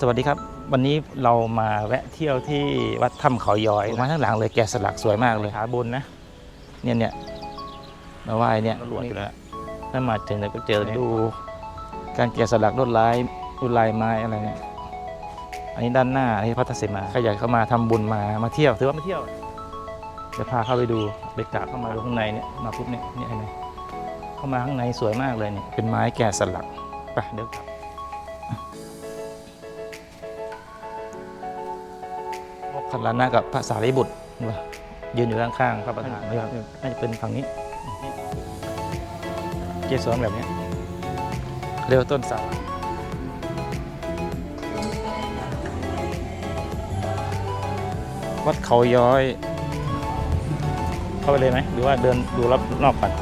สวัสดีครับ วันนี้เรามาแวะเที่ยวที่วัดถ้ำเขาย้อยมาข้างหลังเลยแกะสลักสวยมากเลยขาบนนะ เนี่ยเนี่ยมาไหว้เนี่ยหลวงอยู่แล้วถ้ามาถึงเราก็เจอดู การแกะสลักลวดลายลวดลายไม้อะไรเนี่ยอันนี้ด้านหน้าที่พัทธเสมาใครอยากเข้ามาทำบุญมามาเที่ยวถือว่ามาเที่ยวจะพาเข้าไปดูไปกราบเข้ามาดูข้างในเนี่ยมาปุ๊บเนี่ยเนี่ยเห็นไหมเข้ามาข้างในสวยมากเลยเนี่ยเป็นไม้แกะสลักไปเดี๋ยวกลับ คันลานากับพระสารีบุตรว่ะยืนอยู่ข้างๆพระประธานนะครับน่าจะเป็นฝั่งนี้ เกสรแบบเนี้ยเรียกว่าต้นสาวัดเขาย้อย เข้าไปเลยไหมหรือว่าเดินดูรอบนอกก่อน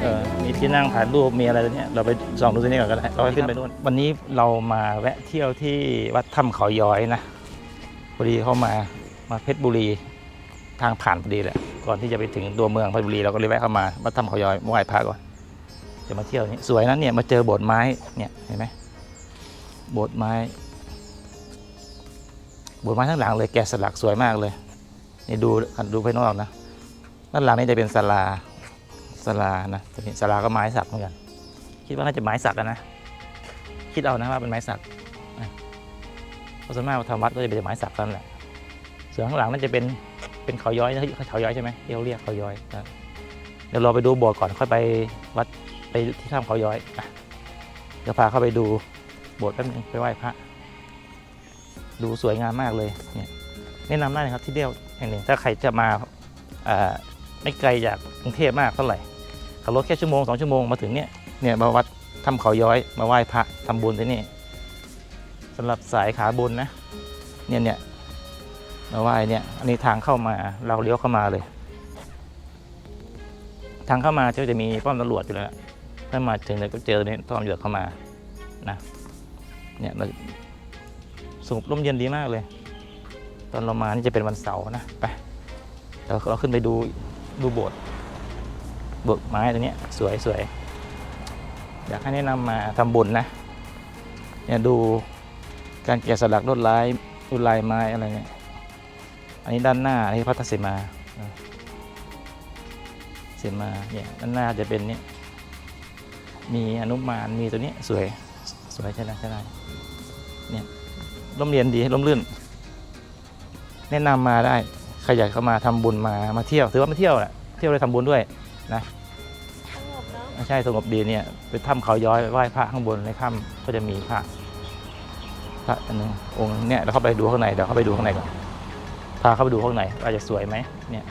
เออมีที่นั่งถ่ายรูปมีอะไรตัวเนี้ยเราไปส่องดูที่นี่ก่อนก็ได้เราไปขึ้นไปนู่นวันนี้เรามาแวะเที่ยวที่วัดถ้ำเขาย้อยนะ พอดีเข้ามามาเพชรบุรีทางผ่านพอดีแหละ ก่อนที่จะไปถึงตัวเมืองเพชรบุรีเราก็เลยแวะเข้ามาวัดถ้ำเขาย้อยไหว้พระก่อนจะมาเที่ยวนี้สวยนะเนี่ยมาเจอโบสถ์ไม้เนี่ยเห็นไหมโบสถ์ไม้โบสถ์ไม้ทั้งหลังเลยแกะสลักสวยมากเลยนี่ดูดูภายนอกนะด้านหลังนี่จะเป็นศาลาศาลานะจะเป็นศาลาก็ไม้สักเหมือนกัน คิดว่าน่าจะไม้สักนะคิดเอานะว่าเป็นไม้สัก ส่วนมากทำวัดก็จะเป็นไม้สักนั่นแหละส่วนข้างหลังนั่นจะเป็นเป็นเขาย้อยนะเขาย้อยใช่ไหมที่เขาเรียกเขาย้อยนะเดี๋ยวเราไปดูโบสถ์ก่อนค่อยไปวัดไปที่ถ้ำเขาย้อยอะเดี๋ยวพาเข้าไปดูโบสถ์แป๊บนึงไปไหว้พระ ดูสวยงามมากเลยเนี่ยแนะนำได้นะครับที่เดียวแห่งหนึ่งถ้าใครจะมาไม่ไกลจากกรุงเทพมากเท่าไหร่ขับรถแค่ชั่วโมงสองชั่วโมงมาถึงเนี่ยเนี่ยมาวัดถ้ำเขาย้อยมาไหว้พระทำบุญที่นี่ำหรับสายขาบนนะ เนี่ยเนี่ยมาไหว้เนี่ยอันนี้ทางเข้ามาเราเลี้ยวเข้ามาเลย ทางเข้ามาจะมีป้อมตำรวจอยู่แล้วถ้ามาถึงเลยก็เจอเนี่ยป้อมตำรวจเข้ามานะเนี่ยเราสงบร่มเย็นดีมากเลย ตอนเรามานี่จะเป็นวันเสาร์นะไปเดี๋ยวเราขึ้นไปดูดูโบสถ์โบสถ์ไม้ตัวเนี้ยสวยสวยอยากให้แนะนำมาทำบุญนะเนี่ยดู การแกะสลักลวดลายลวดลายไม้อะไรเนี่ยอันนี้ด้านหน้าที่พัทธเสมาเออเสมาเนี่ยด้านหน้าจะเป็นเนี่ยมีอนุมานมีตัวนี้สวยสวยใช่ไหมใช่ไหมเนี่ยร่มเรียนดีร่มรื่น แนะนำมาได้ใครอยากเข้ามาทำบุญมามาเที่ยวถือว่ามาเที่ยวแหละเที่ยวเลยทำบุญด้วยนะสงบเนาะไม่ใช่สงบดีเนี่ยไปถ้ำเขาย้อยไหว้พระข้างบนในถ้ำก็จะมีพระ พระอันนึงองค์เนี่ยเราเข้าไปดูข้างในเดี๋ยวเข้าไปดูข้างในก่อนพาเข้าไปดูข้างในว่าจจะสวยไหมเนี่ย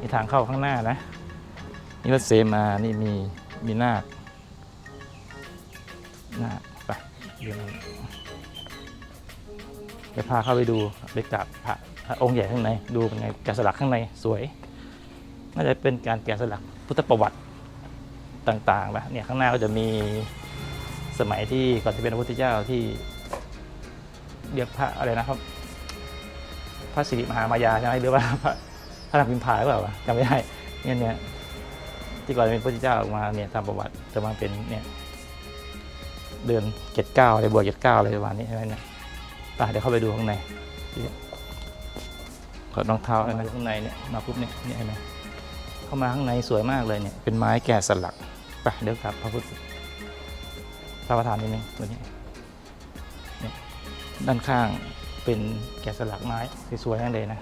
มีทางเข้าข้างหน้านะนี่วัดเสมานี่มีมีนาคนาคไปเดี๋ยวนี้ไปพาเข้าไปดูไปกราบพระพระองค์ใหญ่ข้างในดูเป็นไงแกะสลักข้างในสวย น่าจะเป็นการแกะสลักพุทธประวัติต่างๆนะเนี่ยข้างหน้าก็จะมีสมัยที่ก่อนที่เป็นพระพุทธเจ้าที่ เรียกพระอะไรนะครับ พระสิริมหามายาใช่ไหมหรือว่าพระพระนางพิมพาหรือเปล่าจำไม่ได้เนี่ยเนี่ยที่ก่อนเป็นพระเจ้าออกมาเนี่ยตามประวัติจะมาเป็นเนี่ยเดือนเจ็ดเก้าอะไรบวกเจ็ดเก้าอะไรประมาณนี้ใช่ไหมเนี่ยไปเดี๋ยวเข้าไปดูข้างในถอดรองเท้าอะไรมาข้างในเนี่ยมาปุ๊บเนี่ยเนี่ยเห็นไหมเข้ามาข้างในสวยมากเลยเนี่ยเป็นไม้แกะสลักไปเดี๋ยวกลับพระพุทธพระประธานนิดนึงตัวนี้ ด้านข้างเป็นแกะสลักไม้สวยๆนั่นเลยนะ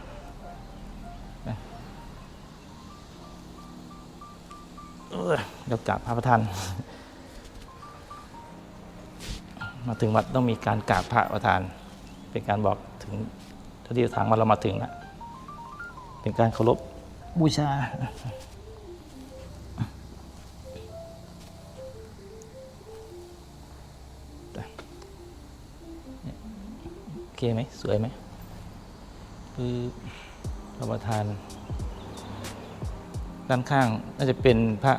เดี๋ยวกราบพระประธาน มาถึงวัดต้องมีการกราบพระประธาน เป็นการบอกถึงที่ทางว่าเรามาถึงแล้วเป็นการเคารพบูชา เคไหมสวยไหมคือพระประธาน ด้านข้างน่าจะเป็นพระ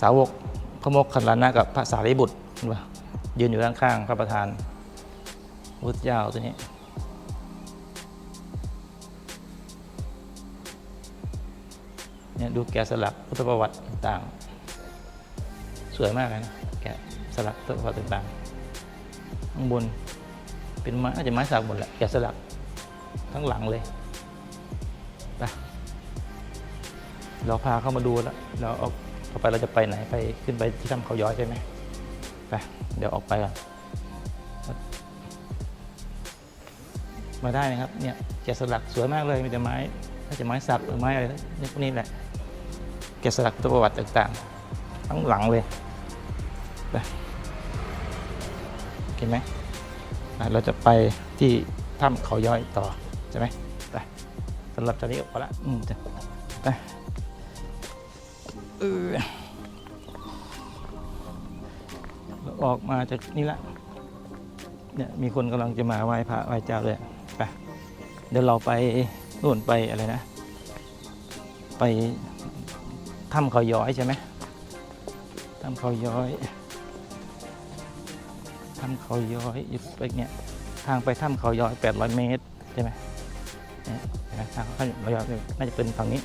สาวกพระโมคคัลลานะกับพระสารีบุตรเห็นปะยืนอยู่ด้านข้างพระประธานพุทธเจ้าตัวนี้เนี่ยดูแกะสลักพุทธประวัติต่างสวยมากเลยนะแกะสลักพุทธประวัติต่างข้างบน เป็นไม้น่าจจะไม้สักหมดแหละแกะสลักทั้งหลังเลยไปเราพาเข้ามาดูแล้วเราออกต่อไปเราจะไปไหนไปขึ้นไปที่ถ้ำเขาย้อยใช่ไหมไปเดี๋ยวออกไปก่อนมาได้นะครับเนี่ยแกะสลักสวยมากเลยมีแต่ไม้น่าจะไม้สักหรือไม้อะไรนี่พวกนี้แหละแกะสลักตัวประวัติต่างๆ ทั้งหลังเลยไปเห็นไหม เราจะไปที่ถ้ำเขาย้อยต่อ ใช่ไหมไปสำหรับตอนนี้ก็พอละอืมจ้ะไปเออเราออกมาจากนี่ละเนี่ยมีคนกำลังจะมาไหว้พระไหว้เจ้าเลยไปเดี๋ยวเราไปนู่นไปอะไรนะ ไปถ้ำเขาย้อยใช่ไหมถ้ำเขาย้อย ถ้ำเขาย้อยอยู่ไปเนี่ยทางไปถ้ำเขาย้อย 800 เมตรใช่ไหมเนี่ยเห็นไหมทางเขาย้อยน่าจะเป็นฝั่งนี้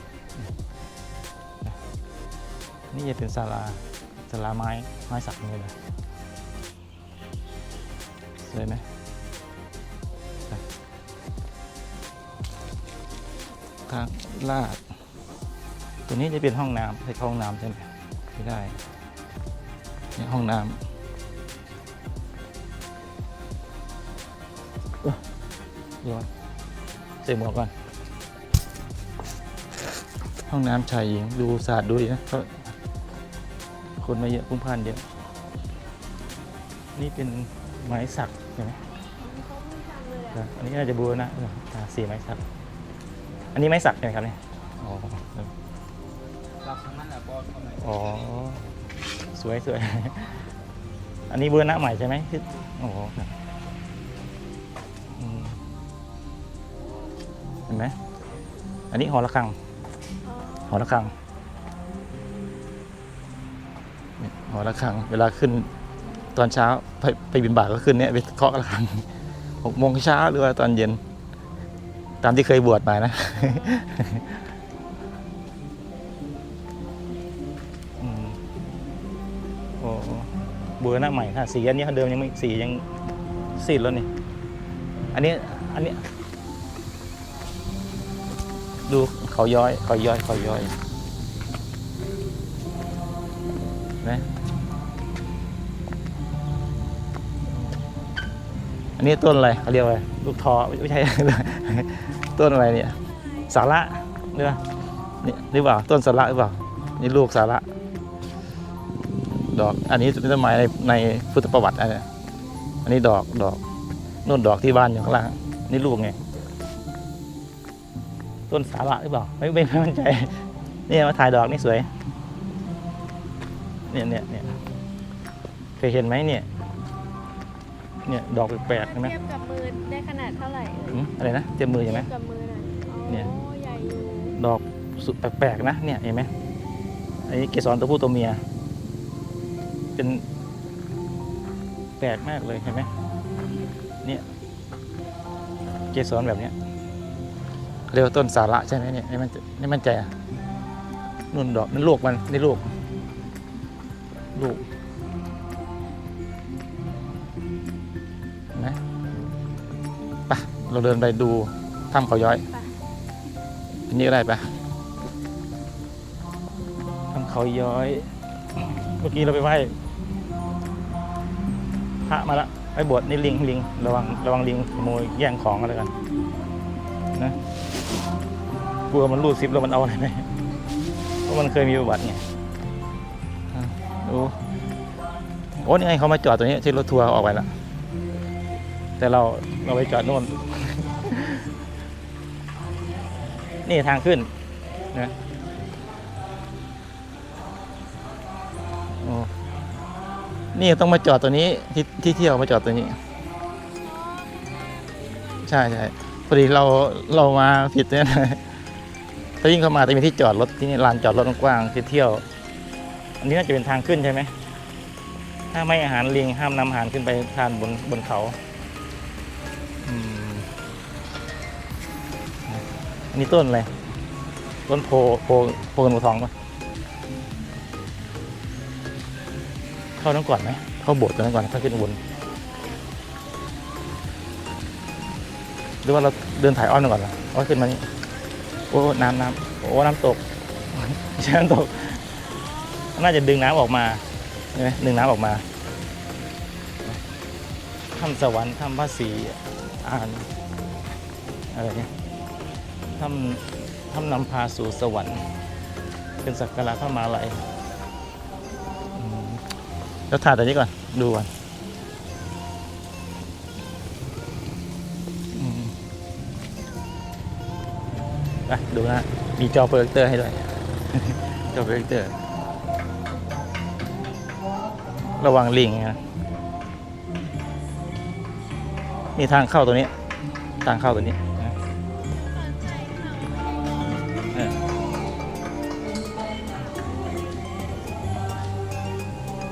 นี่จะเป็นศาลาศาลาไม้ไม้สักเลยสวยไหมทางลาด ตัวนี้จะเป็นห้องน้ำใช้ห้องน้ำใช่ไหมไม่ได้ห้องน้ำ เดี๋ยวใส่หมวกก่อน ห้องน้ำชายหญิงดูสะอาดดูดีนะเพราะคนมาเยอะพุ่งพล่านเยอะ นี่เป็นไม้สักใช่ไหมครับอันนี้น่าจะบูรณะเอออ่าสีไม้สัก อันนี้ไม้สักใช่ไหมครับเนี่ย อ๋อครับรับทั้งนั้นแหละบอลคนไหนอ๋อ สวยสวย อันนี้บูรณะใหม่ใช่ไหมที่โอ้โหครับ ห็นไหมอันนี้หอระฆังหอระฆังหอระฆัง เวลาขึ้นตอนเช้าไปไปบินบาตก็ขึ้นเนี่ยไปเคาะระฆังหกโมงเช้าหรือว่าตอนเย็น ตามที่เคยบวชมานะโอ้เบอร์หน้าใหม่ค่ะสีอันนี้เดิมยังไม่สียังซีดแล้วนี่ อันนี้อันนี้ ดูเขาย้อยเขาย้อยเขาย้อยนะอันนี้ต้นอะไรเขาเรียกว่าลูกทอไม่ใช่ ต้นอะไรเนี่ยสาระหรือเปล่านี่หรือเปล่าต้นสาระหรือเปล่านี่ลูกสาระดอกอันนี้เป็นต้นไม้ในในพุทธประวัติอันนี้อันนี้ดอกดอกนู่นดอกที่บ้านอยู่ข้างล่างนี่ลูกไง ต้นสาระหรือเปล่า ไม่ไม่ไม่มั่นใจเนี่ยมาถ่ายดอกนี่สวย เนี่ยเนี่ยเนี่ยเคยเห็นไหมเนี่ย เนี่ยดอกแปลกๆใช่ไหมเทียบกับมือได้ขนาดเท่าไหร่เอ่ยหืมอะไรนะเจ็บมือใช่ไหม เทียบกับมือหน่อยอ๋อเนี่ยใหญ่อยู่ดอกสุดแปลกๆนะเนี่ยเห็นไหมอันนี้เกสรตัวผู้ตัวเมีย เป็นแปลกมากเลยเห็นไหมเนี่ยเกสรแบบเนี้ย เรียกว่าต้นสาระใช่ไหมเนี่ยไม่มั่นใจไม่มั่นใจอะนุ่นดอกนั่นลูกมันนี่ลูก ลูกเห็นไหมไปเราเดินไปดูถ้ำเขาย้อยอันนี้ก็ได้ปะทำเขาย้อย เมื่อกี้เราไปไหว้พระมาละไปบวชนี่ลิงลิงระวังระวังลิงขโมยแย่งของอะไรกันนะ กลัวมันรูดซิปแล้วมันเอาอะไรไปเพราะมันเคยมีประวัติไงอะดูโอ้นี่ไงเขามาจอดตัวนี้ที่รถทัวร์ออกไปแล้วแต่เราเราไปจอดโน่น นี่ทางขึ้นนะโอ้นี่ต้องมาจอดตัวนี้ที่ที่เที่ยวมาจอดตัวนี้ ใช่ใช่พ อดีเราเรามาผิดเนี่ยนะถ้ายิ่งเข้ามาจะมีที่จอดรถที่นี่ลานจอดรถกว้างที่เที่ยว อันนี้น่าจะเป็นทางขึ้นใช่ไหมถ้าไม่อาหารลิงห้ามนำอาหารขึ้นไปทานบนบนเขาอันนี้ต้นอะไรต้นโพโพโพเงินโพทองปะเข้านั้นก่อนไหมเข้าโบสถ์ตัวนั้นก่อนถ้าขึ้นบน หรือว่าเราเดินถ่ายอ้อมก่อนเหรออ้อขึ้นมานี่โอ้น้ำน้ำโอ้น้ำตกไม่ใช่น้ำตก น่าจะดึงน้ำออกมาใช่ไหมดึงน้ำออกมาถ้ำสวรรค์ถ้ำพระศรีอ่านอะไรเนี่ยถ้ำถ้ำนำพาสู่สวรรค์ เป็นสักการะพระมาลัยอืมแล้วถ่ายตัวนี้ก่อน ดูก่อน ไปดูนะมีจอโปรเจคเตอร์ให้ด้วย จอโปรเจคเตอร์ ระวังลิงนะมีทางเข้าตัวนี้ ทางเข้าตัวนี้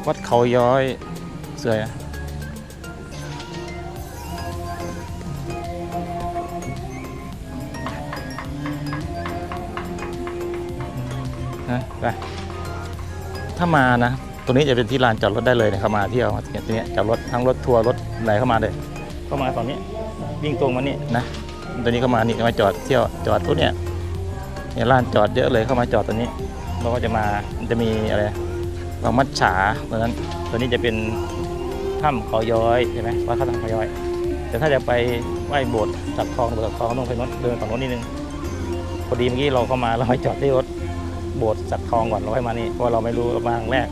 วัดเขาย้อย เสว นะไปถ้ามานะตัวนี้จะเป็นที่ลานจอดรถได้เลยนะเข้ามาเที่ยวมาที่นี้จอดรถทั้งรถทัวร์รถไหนเข้ามาเลย เข้ามาฝั่งนี้วิ่งตรงมานี่นะตัวนี้เข้ามานี่มาจอดเที่ยวจอดตัวเนี้ยเนี่ยลานจอดเยอะเลยเข้ามาจอดตัวนี้เราก็จะมาจะมีอะไรบามัดฉาตัวนั้นตัวนี้จะเป็นถ้ำเขาย้อยใช่ไหมว่าถ้ำเขาย้อย แต่ถ้าจะไปไหว้โบสถ์สักทองโบสถ์สักทองต้องไปโน้นเดินฝั่งโน้นนิดนึงพอดีเมื่อกี้เราเข้ามาเราไปจอดที่รถ โบสถ์สักทองก่อนเราค่อยมานี่เพราะเราไม่รู้เรามาครั้งแรก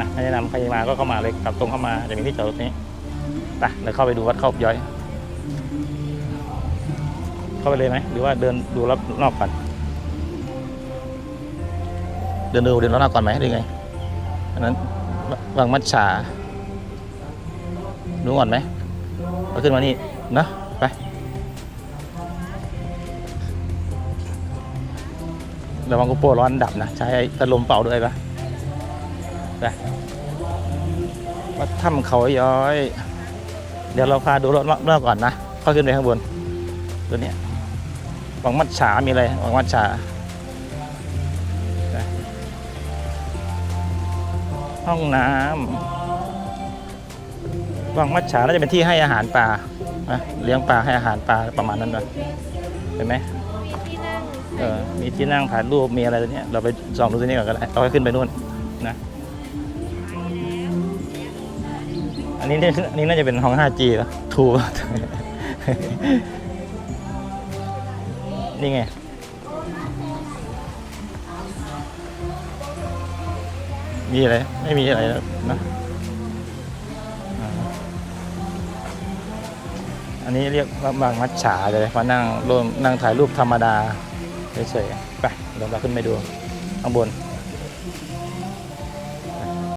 นะแนะนำใครมาก็เข้ามาเลยกลับตรงเข้ามาจะมีที่จอดรถนี้ไปเดี๋ยวเข้าไปดูวัดเข้าย้อย เข้าไปเลยไหมหรือว่าเดินดูรอบนอกก่อนเดินดูเดินรอบนอกก่อนไหมหรือไงอันนั้นวางมัดฉาดูก่อนไหมเอาขึ้นมานี่นะไป ระวังกุโปรร้อนดับนะ ใช้พัดลมเป่าด้วยปะไปวัดถ้ำเขาย้อย เดี๋ยวเราพาดูรถเมื่อก่อนนะค่อยขึ้นไปข้างบน ตัวเนี้ยวังมัดฉา มีอะไรวังมัดฉาห้องน้ำวังมัดฉาน่าจะเป็นที่ให้อาหารปลานะเลี้ยงปลาให้อาหารปลาประมาณนั้นเลยเห็นไหม ออมีที่นั่งถ่ายรูปมีอะไรตัวเนี้ยเราไปส่องดูตัวนี้ก่อนก็ได้เราค่อยขึ้นไปนู่นนะอันนี้เนี่ยอันนี้น่าจะเป็นห้อง 5G แล้วทูนี่ไงมีอะไร ไม่มีอะไรแล้วนะอันนี้เรียกว่าบางมัดฉาเลยมานั่งร่วมนั่งถ่ายรูปธรรมดา เฉยๆไปเดี๋ยวเราขึ้นไปดูข้างบน